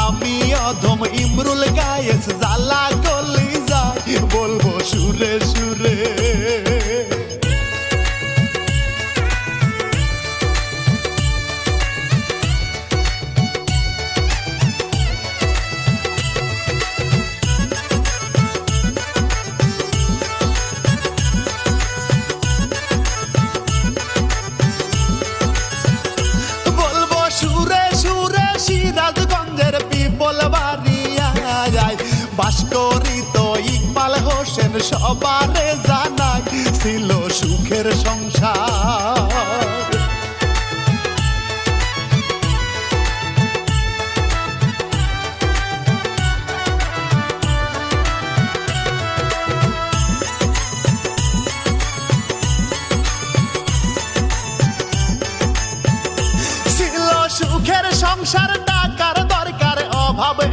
আমি অধম ইমরুল গায়েস জ্বালা কলি যাই বলব সুরেশ বাসকরিত ইকবাল হোসেন সবারে জানাই ছিল সুখের সংসার। সুখের সংসার টাকার দরকার অভাবে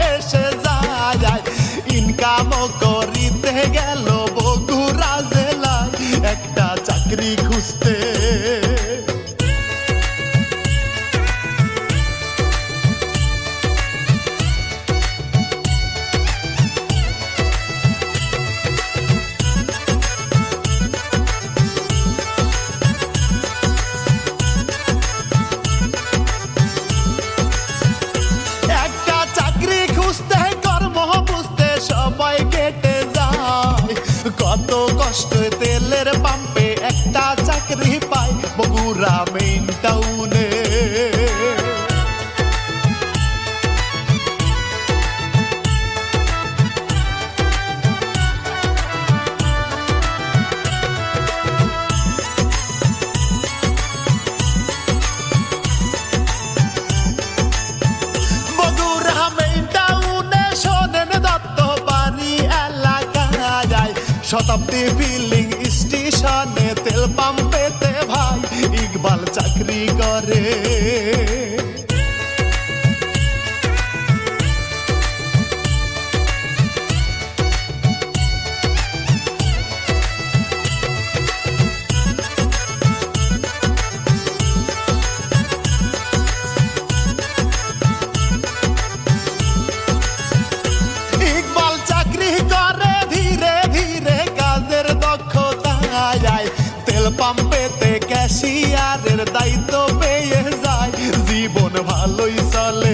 lamentable. সিয়ারের দায়িত্ব পেয়ে যায়। জীবন ভালোই চলে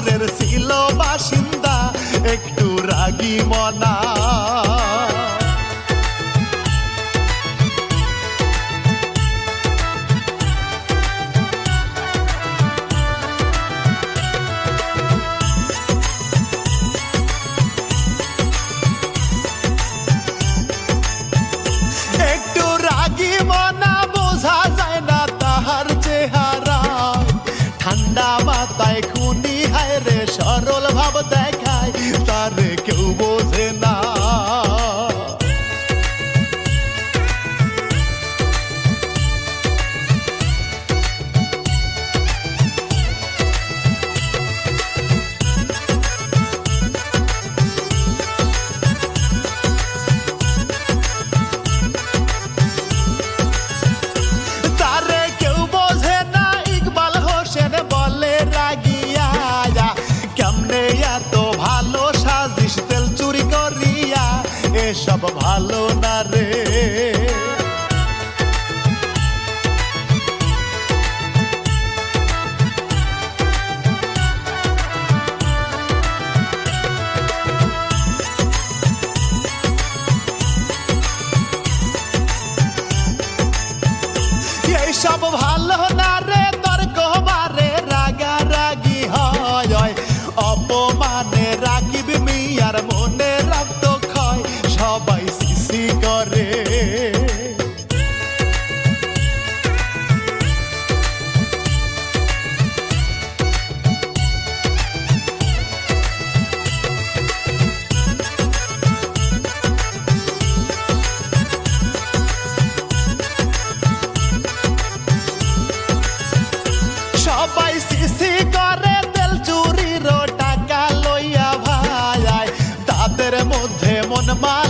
চাঁদপুরের ছিল বাসিন্দা একটু রাগি মনা। তাই খুনি হায় রে সরল ভাব দেখায় তার কেউ বোঝে না। ভালো না রে। সব ভালো না my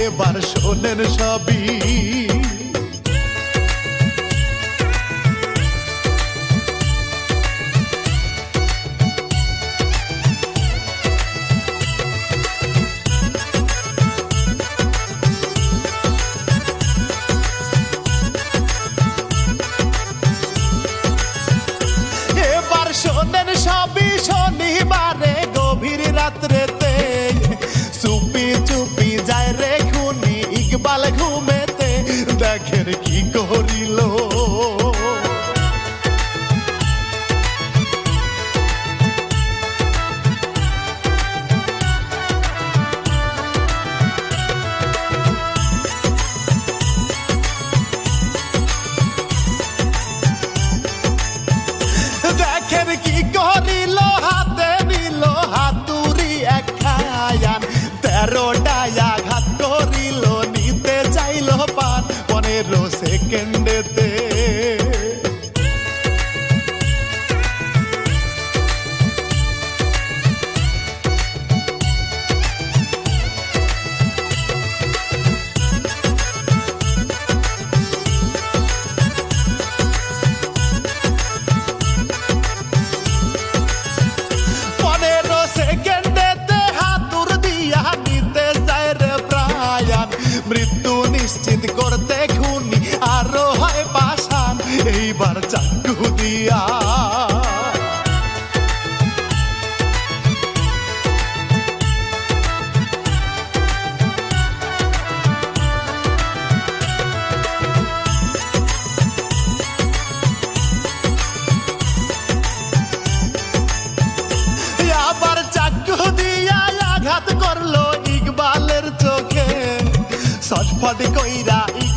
এবার শোনেন সবই।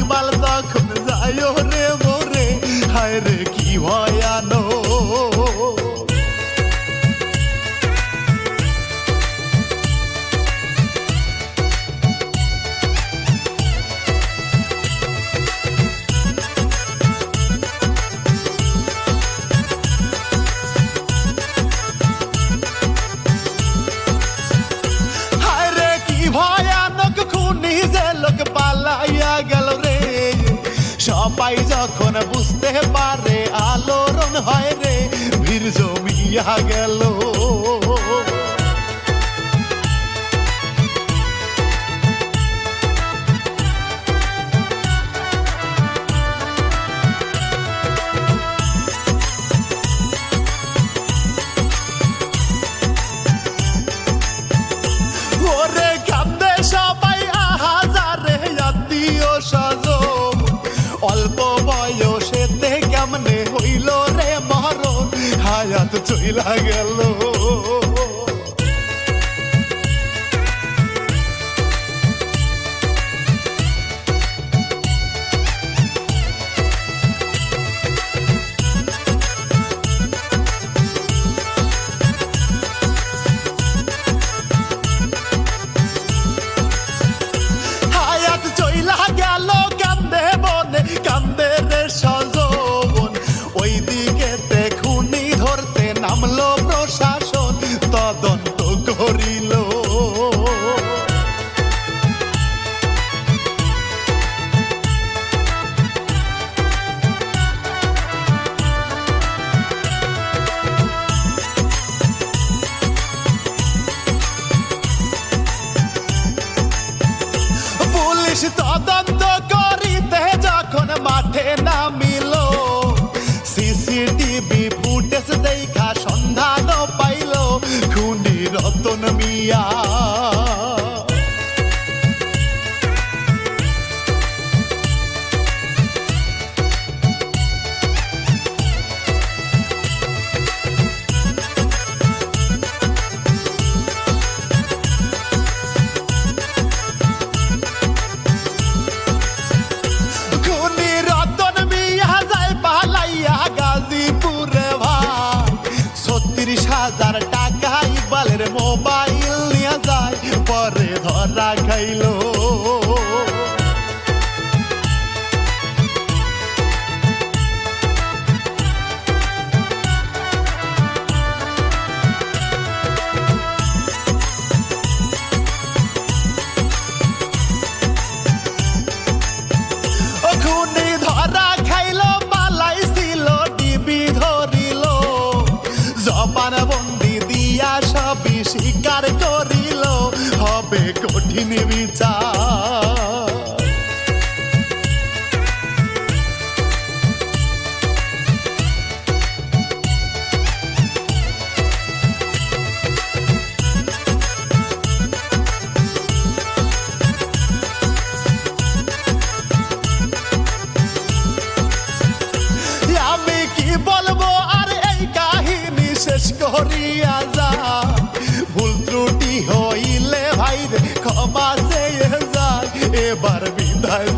মালদা খন যায় রে মোরে। হায় রে কি ভয়ানো হয় রে ভিড় জমিয়া গেল। লাগলো পুলিশ তদন্ত করিতে যখন মাঠে নামিল সিসিটিভি ফুটেজ দেখা সন্ধান পাইল খুনি রতন মিয়া। Yine বাসে যায় এবার বিদায়